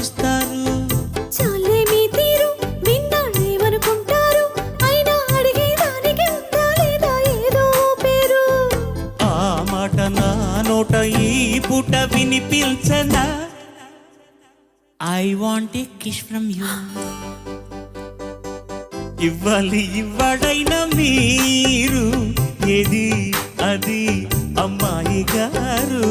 ఆలోచిస్తారు చాలేమీ తీరు ఆ మాట నా నోట ఈ పూట వినిపించనా? I want a kiss from you ఇవ్వాలి ఇవ్వడైన మీరు. ఏది అది అమ్మాయి గారు.